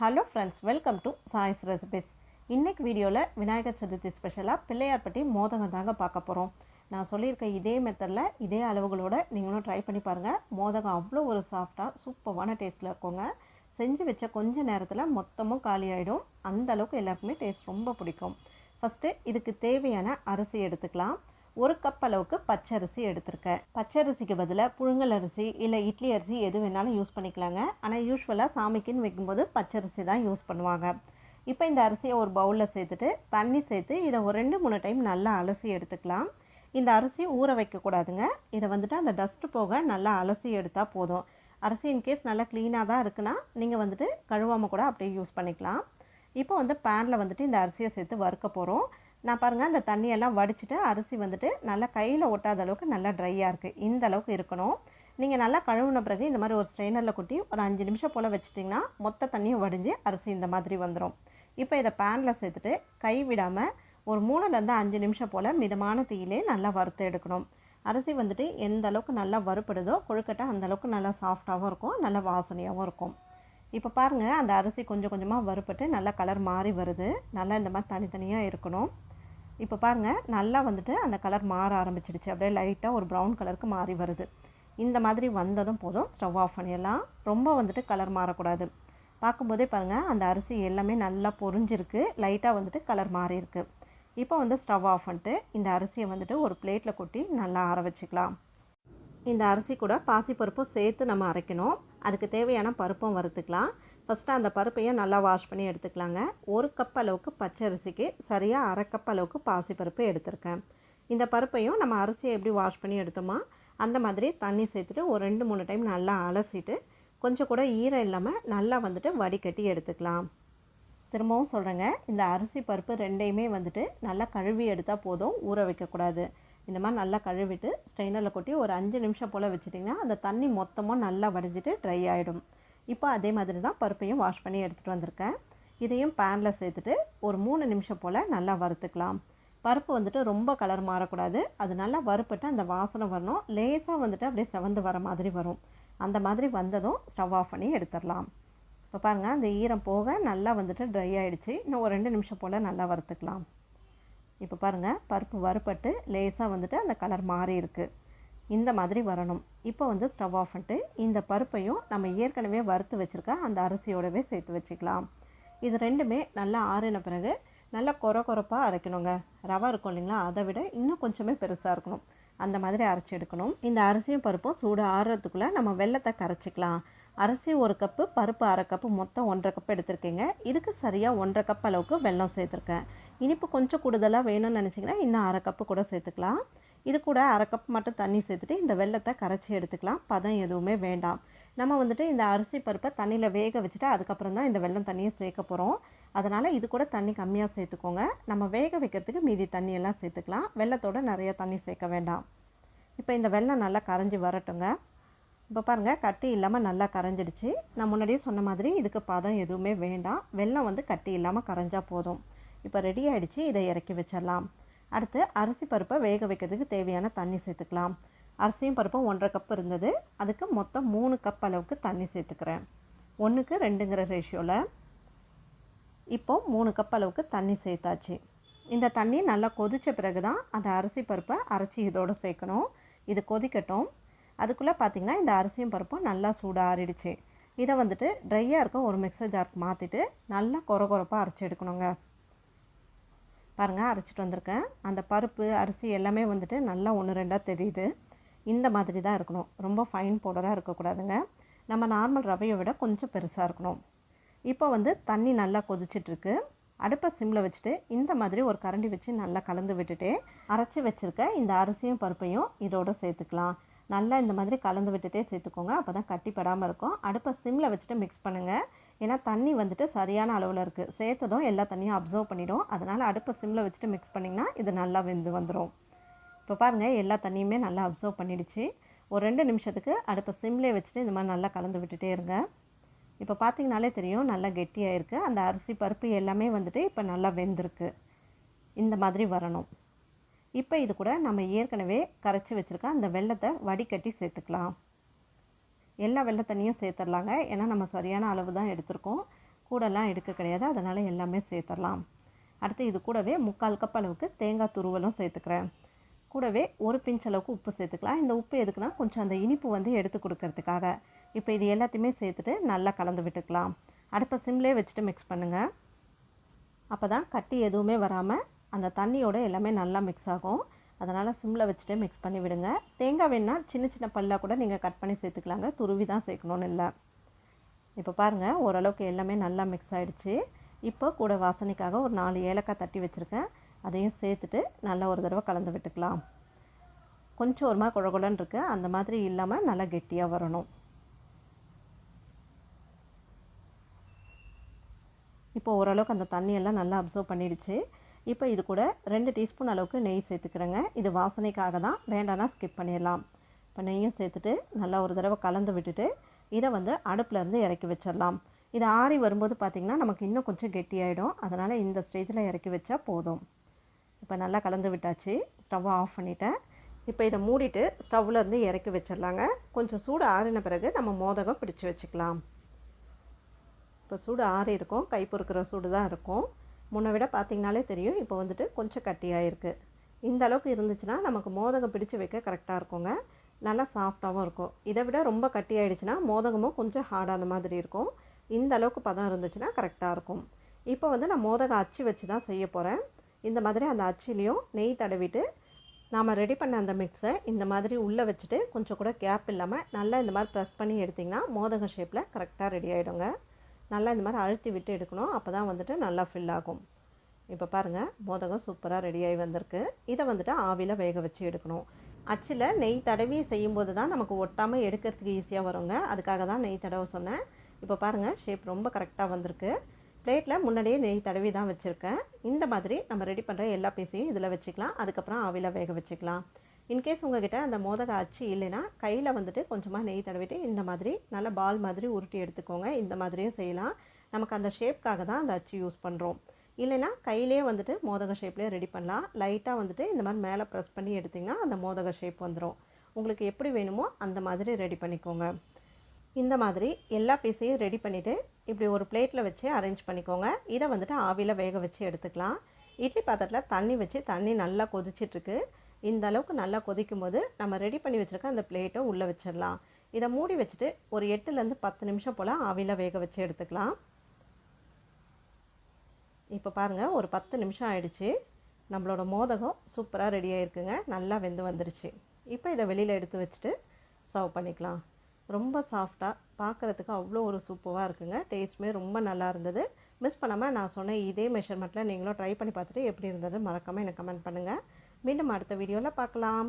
Hello friends welcome to choice recipes இன்றைக்கு வீடியோவில் விநாயகர் சதுர்த்தி ஸ்பெஷலாக பிள்ளையார்பட்டி மோதகம் தாங்க பார்க்க போகிறோம் நான் சொல்லியிருக்க இதே மெத்தடில் இதே அளவுகளோட நீங்களும் ட்ரை பண்ணி பாருங்கள் மோதகம் அவ்வளோ ஒரு சாஃப்டாக சூப்பரான டேஸ்ட்டில் இருக்குங்க. செஞ்சு வச்ச கொஞ்ச நேரத்தில் மொத்தமும் காலி ஆகிடும் அந்த அளவுக்கு எல்லாருக்குமே டேஸ்ட் ரொம்ப பிடிக்கும். ஃபஸ்ட்டு இதுக்கு தேவையான அரிசி எடுத்துக்கலாம். ஒரு கப் அளவுக்கு பச்சரிசி எடுத்திருக்கேன். பச்சரிசிக்கு பதிலாக புழுங்கல் அரிசி இல்லை இட்லி அரிசி எது வேணாலும் யூஸ் பண்ணிக்கலாங்க. ஆனால் யூஸ்வலாக சாமிக்குன்னு வைக்கும்போது பச்சரிசி தான் யூஸ் பண்ணுவாங்க. இப்போ இந்த அரிசியை ஒரு பவுலில் சேர்த்துட்டு தண்ணி சேர்த்து இதை ஒரு ரெண்டு மூணு டைம் நல்லா அலசி எடுத்துக்கலாம். இந்த அரிசி ஊற வைக்கக்கூடாதுங்க இதை வந்துட்டு அந்த டஸ்ட்டு போக நல்லா அலசி எடுத்தால் போதும். அரிசி இன்கேஸ் நல்லா க்ளீனாக தான் இருக்குன்னா நீங்கள் வந்துட்டு கழுவாமல் கூட அப்படியே யூஸ் பண்ணிக்கலாம். இப்போ வந்து பேனில் வந்துட்டு இந்த அரிசியை சேர்த்து வறுக்க போகிறோம் நான் பாருங்கள் அந்த தண்ணியெல்லாம் வடிச்சிட்டு அரிசி வந்துட்டு நல்லா கையில் ஒட்டாத அளவுக்கு நல்லா ட்ரையாக இருக்குது இந்த அளவுக்கு இருக்கணும். நீங்கள் நல்லா கழுவுன பிறகு இந்த மாதிரி ஒரு ஸ்ட்ரெயினரில் கொட்டி ஒரு அஞ்சு நிமிஷம் போல் வச்சுட்டிங்கன்னா மொத்த தண்ணியும் வடிஞ்சு அரிசி இந்த மாதிரி வந்துடும் இப்போ இதை பேனில் சேர்த்துட்டு கை விடாமல் ஒரு மூணுலேருந்து அஞ்சு நிமிஷம் போல் மிதமான தீயிலே நல்லா வறுத்து எடுக்கணும். அரிசி வந்துட்டு எந்த அளவுக்கு நல்லா வறுப்படுதோ கொழுக்கட்டை அந்த அளவுக்கு நல்லா சாஃப்டாகவும் இருக்கும் நல்லா வாசனையாகவும் இருக்கும். இப்போ பாருங்கள் அந்த அரிசி கொஞ்சம் கொஞ்சமாக வறுப்பட்டு நல்லா கலர் மாறி வருது. நல்லா இந்த மாதிரி தனித்தனியாக இருக்கணும். இப்போ பாருங்கள் நல்லா வந்துட்டு அந்த கலர் மாற ஆரம்பிச்சிடுச்சு. அப்படியே லைட்டாக ஒரு ப்ரௌன் கலருக்கு மாறி வருது. இந்த மாதிரி வந்ததும் போதும் ஸ்டவ் ஆஃப் பண்ணிடலாம். ரொம்ப வந்துட்டு கலர் மாறக்கூடாது. பார்க்கும்போதே பாருங்கள் அந்த அரிசி எல்லாமே நல்லா பொறிஞ்சிருக்கு லைட்டாக வந்துட்டு கலர் மாறியிருக்கு. இப்போ வந்து ஸ்டவ் ஆஃப் பண்ணிட்டு இந்த அரிசியை வந்துட்டு ஒரு பிளேட்டில் கொட்டி நல்லா ஆற வச்சுக்கலாம். இந்த அரிசி கூட பாசிப்பருப்பும் சேர்த்து நம்ம அரைக்கணும். அதுக்கு தேவையான பருப்பும் வறுத்துக்கலாம். ஃபஸ்ட்டு அந்த பருப்பையும் நல்லா வாஷ் பண்ணி எடுத்துக்கலாங்க. ஒரு கப் அளவுக்கு பச்சை அரிசிக்கு சரியாக அரை கப் அளவுக்கு பாசிப்பருப்பு எடுத்திருக்கேன். இந்த பருப்பையும் நம்ம அரிசியை எப்படி வாஷ் பண்ணி எடுத்தோமா அந்த மாதிரி தண்ணி சேர்த்துட்டு ஒரு ரெண்டு மூணு டைம் நல்லா அலசிட்டு கொஞ்சம் கூட ஈரம் இல்லாமல் நல்லா வந்துட்டு வடிகட்டி எடுத்துக்கலாம். திரும்பவும் சொல்கிறேங்க இந்த அரிசி பருப்பு ரெண்டையுமே வந்துட்டு நல்லா கழுவி எடுத்தால் போதும் ஊற வைக்கக்கூடாது இந்த மாதிரி நல்லா கழுவிட்டு ஸ்ட்ரெயினரில் கொட்டி ஒரு அஞ்சு நிமிஷம் போல் வச்சுட்டிங்கன்னா அந்த தண்ணி மொத்தமாக நல்லா வடிஞ்சிட்டு ட்ரை ஆகிடும் இப்போ அதே மாதிரி தான் பருப்பையும் வாஷ் பண்ணி எடுத்துகிட்டு வந்திருக்கேன். இதையும் பேனில் சேர்த்துட்டு ஒரு மூணு நிமிஷம் போல் நல்லா வறுத்துக்கலாம். பருப்பு வந்துட்டு ரொம்ப கலர் மாறக்கூடாது. அது நல்லா வறுப்பட்டு அந்த வாசனை வரணும். லேசாக வந்துட்டு அப்படியே செவந்து வர மாதிரி வரும். அந்த மாதிரி வந்ததும் ஸ்டவ் ஆஃப் பண்ணி எடுத்துடலாம். இப்போ பாருங்கள் அந்த ஈரம் போக நல்லா வந்துட்டு ட்ரை ஆகிடுச்சு இன்னும் ஒரு ரெண்டு நிமிஷம் போல் நல்லா வறுத்துக்கலாம். இப்போ பாருங்கள் பருப்பு வறுப்பட்டு லேசாக வந்துட்டு அந்த கலர் மாறி இருக்குது இந்த மாதிரி வரணும். இப்போ வந்து ஸ்டவ் ஆஃப் பண்ணிட்டு இந்த பருப்பையும் நம்ம ஏற்கனவே வறுத்து வச்சுருக்க அந்த அரிசியோடவே சேர்த்து வச்சுக்கலாம். இது ரெண்டுமே நல்லா ஆறின பிறகு நல்லா கொர கொரப்பாக அரைக்கணுங்க. ரவை இருக்கும் இல்லைங்களா? அதை விட இன்னும் கொஞ்சமே பெருசாக இருக்கணும். அந்த மாதிரி அரைச்சி எடுக்கணும். இந்த அரிசியும் பருப்பும் சூடு ஆறுறதுக்குள்ளே நம்ம வெள்ளத்தை கரைச்சிக்கலாம். அரிசி ஒரு கப்பு பருப்பு அரை கப்பு மொத்தம் ஒன்றரை கப் எடுத்திருக்கீங்க. இதுக்கு சரியாக ஒன்றரை கப் அளவுக்கு வெல்லம் சேர்த்துருக்கேன். இனிப்பு கொஞ்சம் கூடுதலாக வேணும்னு நினச்சிங்கன்னா இன்னும் அரை கப்பு கூட சேர்த்துக்கலாம். இது கூட அரை கப் மட்டும் தண்ணி சேர்த்துட்டு இந்த வெள்ளத்தை கரைச்சி எடுத்துக்கலாம். பதம் எதுவுமே வேண்டாம். நம்ம வந்துட்டு இந்த அரிசி பருப்பை தண்ணியில் வேக வச்சுட்டு அதுக்கப்புறம் தான் இந்த வெள்ளம் தண்ணியை சேர்க்க போகிறோம் அதனால் இது கூட தண்ணி கம்மியாக சேர்த்துக்கோங்க. நம்ம வேக வைக்கிறதுக்கு மீதி தண்ணியெல்லாம் சேர்த்துக்கலாம். வெள்ளத்தோடு நிறைய தண்ணி சேர்க்க வேண்டாம். இப்போ இந்த வெள்ளம் நல்லா கரைஞ்சி வரட்டுங்க. இப்போ பாருங்கள் கட்டி இல்லாமல் நல்லா கரைஞ்சிடுச்சு. நான் முன்னாடியே சொன்ன மாதிரி இதுக்கு பதம் எதுவுமே வேண்டாம். வெள்ளம் வந்து கட்டி இல்லாமல் கரைஞ்சால் போதும். இப்போ ரெடி ஆகிடுச்சு இதை இறக்கி வச்சிடலாம். அடுத்து அரிசி பருப்பை வேக வைக்கிறதுக்கு தேவையான தண்ணி சேர்த்துக்கலாம். அரிசியும் பருப்பும் ஒன்றரை கப் இருந்தது. அதுக்கு மொத்தம் மூணு கப் அளவுக்கு தண்ணி சேர்த்துக்கிறேன். ஒன்றுக்கு ரெண்டுங்கிற ரேஷியோவில் இப்போ மூணு கப் அளவுக்கு தண்ணி சேர்த்தாச்சு. இந்த தண்ணி நல்லா கொதித்த பிறகு தான் அந்த அரிசி பருப்பை அரைச்சி இதோடு சேர்க்கணும். இது கொதிக்கட்டும். அதுக்குள்ளே பார்த்திங்கன்னா இந்த அரிசியும் பருப்பும் நல்லா சூடாக ஆறிடுச்சு இதை வந்துட்டு ட்ரையாக இருக்க ஒரு மிக்சர் ஜார்க்கு மாற்றிட்டு நல்லா கொர கொரப்பாக அரைச்சி எடுக்கணுங்க. பாருங்கள் அரைச்சிட்டு வந்திருக்கேன். அந்த பருப்பு அரிசி எல்லாமே வந்துட்டு நல்லா ஒன்று ரெண்டாக தெரியுது. இந்த மாதிரி தான் இருக்கணும். ரொம்ப ஃபைன் பவுடராக இருக்கக்கூடாதுங்க. நம்ம நார்மல் ரவையை விட கொஞ்சம் பெருசாக இருக்கணும். இப்போ வந்து தண்ணி நல்லா கொதிச்சிட்ருக்கு அடுப்பை சிம்மில் வச்சுட்டு இந்த மாதிரி ஒரு கரண்டி வச்சு நல்லா கலந்து விட்டுட்டு அரைச்சி வச்சுருக்க இந்த அரிசியும் பருப்பையும் இதோடு சேர்த்துக்கலாம். நல்லா இந்த மாதிரி கலந்து விட்டுட்டே சேர்த்துக்கோங்க. அப்போ தான் கட்டிப்படாமல் இருக்கும். அடுப்பை சிம்மில் வச்சுட்டு மிக்ஸ் பண்ணுங்கள் ஏன்னா தண்ணி வந்துட்டு சரியான அளவில் இருக்குது சேர்த்ததும் எல்லா தண்ணியும் அப்சர்வ் பண்ணிடும். அதனால் அடுப்பை சிம்மில் வச்சுட்டு மிக்ஸ் பண்ணிங்கன்னா இது நல்லா வெந்து வந்துடும் இப்போ பாருங்கள் எல்லா தண்ணியுமே நல்லா அப்சர்வ் பண்ணிடுச்சு. ஒரு ரெண்டு நிமிஷத்துக்கு அடுப்பை சிம்லேயே வச்சுட்டு இந்த மாதிரி நல்லா கலந்து விட்டுட்டே இருங்க. இப்போ பார்த்தீங்கனாலே தெரியும் நல்லா கெட்டியாக இருக்குது அந்த அரிசி பருப்பு எல்லாமே வந்துட்டு இப்போ நல்லா வெந்திருக்கு. இந்த மாதிரி வரணும். இப்போ இது கூட நம்ம ஏற்கனவே கரைச்சி வச்சுருக்க அந்த வெள்ளத்தை வடிகட்டி சேர்த்துக்கலாம். எல்லா வெள்ளை தண்ணியும் சேர்த்துடலாங்க. ஏன்னா நம்ம சரியான அளவு தான் எடுத்திருக்கோம். கூடலாம் எடுக்க கிடையாது. அதனால் எல்லாமே சேர்த்துடலாம். அடுத்து இது கூடவே முக்கால் கப் அளவுக்கு தேங்காய் துருவலும் சேர்த்துக்கிறேன். கூடவே ஒரு பிஞ்ச் அளவுக்கு உப்பு சேர்த்துக்கலாம். இந்த உப்பு எதுக்குன்னா கொஞ்சம் அந்த இனிப்பு வந்து எடுத்து கொடுக்கறதுக்காக. இப்போ இது எல்லாத்தையுமே சேர்த்துட்டு நல்லா கலந்து விட்டுக்கலாம். அடுப்பை சிம்லே வச்சுட்டு மிக்ஸ் பண்ணுங்கள் அப்போ தான் கட்டி எதுவுமே வராமல் அந்த தண்ணியோட எல்லாமே நல்லா மிக்ஸ் ஆகும். அதனால் சிம்மில் வச்சுட்டு மிக்ஸ் பண்ணி விடுங்க. தேங்காய் வேணால் சின்ன சின்ன பல்லாக கூட நீங்கள் கட் பண்ணி சேர்த்துக்கலாங்க. துருவி தான் சேர்க்கணுன்னு இல்லை. இப்போ பாருங்கள் ஓரளவுக்கு எல்லாமே நல்லா மிக்ஸ் ஆகிடுச்சு இப்போ கூட வாசனைக்காக ஒரு நாலு ஏலக்காய் தட்டி வச்சுருக்கேன். அதையும் சேர்த்துட்டு நல்லா ஒரு தடவை கலந்து விட்டுக்கலாம். கொஞ்சம் ஒரு மாதிரி குழகுலன்னு இருக்கு. அந்த மாதிரி இல்லாமல் நல்லா கெட்டியாக வரணும். இப்போ ஓரளவுக்கு அந்த தண்ணியெல்லாம் நல்லா அப்சர்வ் பண்ணிடுச்சு. இப்போ இது கூட ரெண்டு டீஸ்பூன் அளவுக்கு நெய் சேர்த்துக்கிறேங்க. இது வாசனைக்காக தான். வேண்டாம்னா ஸ்கிப் பண்ணிடலாம். இப்போ நெய்யும் சேர்த்துட்டு நல்லா ஒரு தடவை கலந்து விட்டுட்டு இதை வந்து அடுப்புலேருந்து இறக்கி வச்சிடலாம். இது ஆறி வரும்போது பார்த்திங்கன்னா நமக்கு இன்னும் கொஞ்சம் கெட்டியாயிடும். அதனால் இந்த ஸ்டேஜில் இறக்கி வச்சா போதும். இப்போ நல்லா கலந்து விட்டாச்சு. ஸ்டவ்வை ஆஃப் பண்ணிட்டேன். இப்போ இதை மூடிட்டு ஸ்டவ்லேருந்து இறக்கி வச்சிடலாங்க. கொஞ்சம் சூடு ஆறின பிறகு நம்ம மோதகம் பிடிச்சி வச்சுக்கலாம். இப்போ சூடு ஆறி இருக்கும் கை பொறுக்கிற சூடு தான் இருக்கும். முன்னை விட பார்த்திங்கனாலே தெரியும். இப்போ வந்துட்டு கொஞ்சம் கட்டியாக இருக்குது இந்த அளவுக்கு இருந்துச்சுன்னா நமக்கு மோதகம் பிடிச்சு வைக்க கரெக்டாக இருக்குங்க. நல்லா சாஃப்டாகவும் இருக்கும். இதை விட ரொம்ப கட்டி ஆயிடுச்சுன்னா மோதகமும் கொஞ்சம் ஹார்டான மாதிரி இருக்கும். இந்த அளவுக்கு பதம் இருந்துச்சுன்னா கரெக்டாக இருக்கும். இப்போ வந்து நான் மோதகம் அச்சு வச்சு தான் செய்ய போகிறேன் இந்த மாதிரி அந்த அச்சிலையும் நெய் தடவிட்டு நாம் ரெடி பண்ண அந்த மிக்ஸை இந்த மாதிரி உள்ளே வச்சுட்டு கொஞ்சம் கூட கேப் இல்லாமல் நல்லா இந்த மாதிரி ப்ரெஸ் பண்ணி எடுத்திங்கன்னா மோதகம் ஷேப்பில் கரெக்டாக ரெடி ஆகிடுங்க நல்லா இந்த மாதிரி அழுத்தி விட்டு எடுக்கணும். அப்போ தான் வந்துட்டு நல்லா ஃபில் ஆகும். இப்போ பாருங்கள் மோதகம் சூப்பராக ரெடியாகி வந்திருக்கு. இதை வந்துட்டு ஆவியில் வேக வச்சு எடுக்கணும். அச்சில் நெய் தடவி செய்யும்போது தான் நமக்கு ஒட்டாமல் எடுக்கிறதுக்கு ஈஸியாக வருங்க. அதுக்காக தான் நெய் தடவை சொன்னேன். இப்போ பாருங்கள் ஷேப் ரொம்ப கரெக்டாக வந்திருக்கு. பிளேட்டில் முன்னாடியே நெய் தடவி தான் வச்சுருக்கேன். இந்த மாதிரி நம்ம ரெடி பண்ணுற எல்லா பீஸையும் இதில் வச்சுக்கலாம். அதுக்கப்புறம் ஆவியில் வேக வச்சுக்கலாம். இன்கேஸ் உங்ககிட்ட அந்த மோதக அச்சு இல்லைன்னா கையில் வந்துட்டு கொஞ்சமாக நெய் தடவிட்டு இந்த மாதிரி நல்ல பால் மாதிரி உருட்டி எடுத்துக்கோங்க. இந்த மாதிரியும் செய்யலாம். நமக்கு அந்த ஷேப்க்காக தான் அந்த அச்சு யூஸ் பண்ணுறோம் இல்லைனா கையிலே வந்துட்டு மோதக ஷேப்லேயே ரெடி பண்ணலாம். லைட்டாக வந்துட்டு இந்த மாதிரி மேலே ப்ரெஸ் பண்ணி எடுத்திங்கன்னா அந்த மோதக ஷேப் வந்துடும் உங்களுக்கு எப்படி வேணுமோ அந்த மாதிரி ரெடி பண்ணிக்கோங்க. இந்த மாதிரி எல்லா பீஸையும் ரெடி பண்ணிவிட்டு இப்படி ஒரு பிளேட்டில் வச்சு அரேஞ்ச் பண்ணிக்கோங்க. இதை வந்துட்டு ஆவியில் வேக வச்சு எடுத்துக்கலாம். இட்லி பாத்திரத்தில் தண்ணி வச்சு தண்ணி நல்லா கொதிச்சிட்ருக்கு. இந்த அளவுக்கு நல்லா கொதிக்கும் போது நம்ம ரெடி பண்ணி வச்சுருக்க அந்த பிளேட்டை உள்ளே வச்சிடலாம். இதை மூடி வச்சுட்டு ஒரு எட்டுலேருந்து பத்து நிமிஷம் போல் ஆவியில் வேக வச்சு எடுத்துக்கலாம். இப்போ பாருங்கள் ஒரு பத்து நிமிஷம் ஆயிடுச்சு. நம்மளோட மோதகம் சூப்பராக ரெடி ஆகிருக்குங்க நல்லா வெந்து வந்துருச்சு. இப்போ இதை வெளியில் எடுத்து வச்சுட்டு சர்வ் பண்ணிக்கலாம். ரொம்ப சாஃப்டாக பார்க்குறதுக்கு அவ்வளோ ஒரு சூப்பராக இருக்குங்க. டேஸ்ட்டுமே ரொம்ப நல்லா இருந்தது. மிஸ் பண்ணாமல் நான் சொன்ன இதே மெஷர்மெண்ட்டில் நீங்களும் ட்ரை பண்ணி பார்த்துட்டு எப்படி இருந்தது மறக்காமல் எனக்கு கமெண்ட் பண்ணுங்கள் மீண்டும் அடுத்த வீடியோவில் பார்க்கலாம்.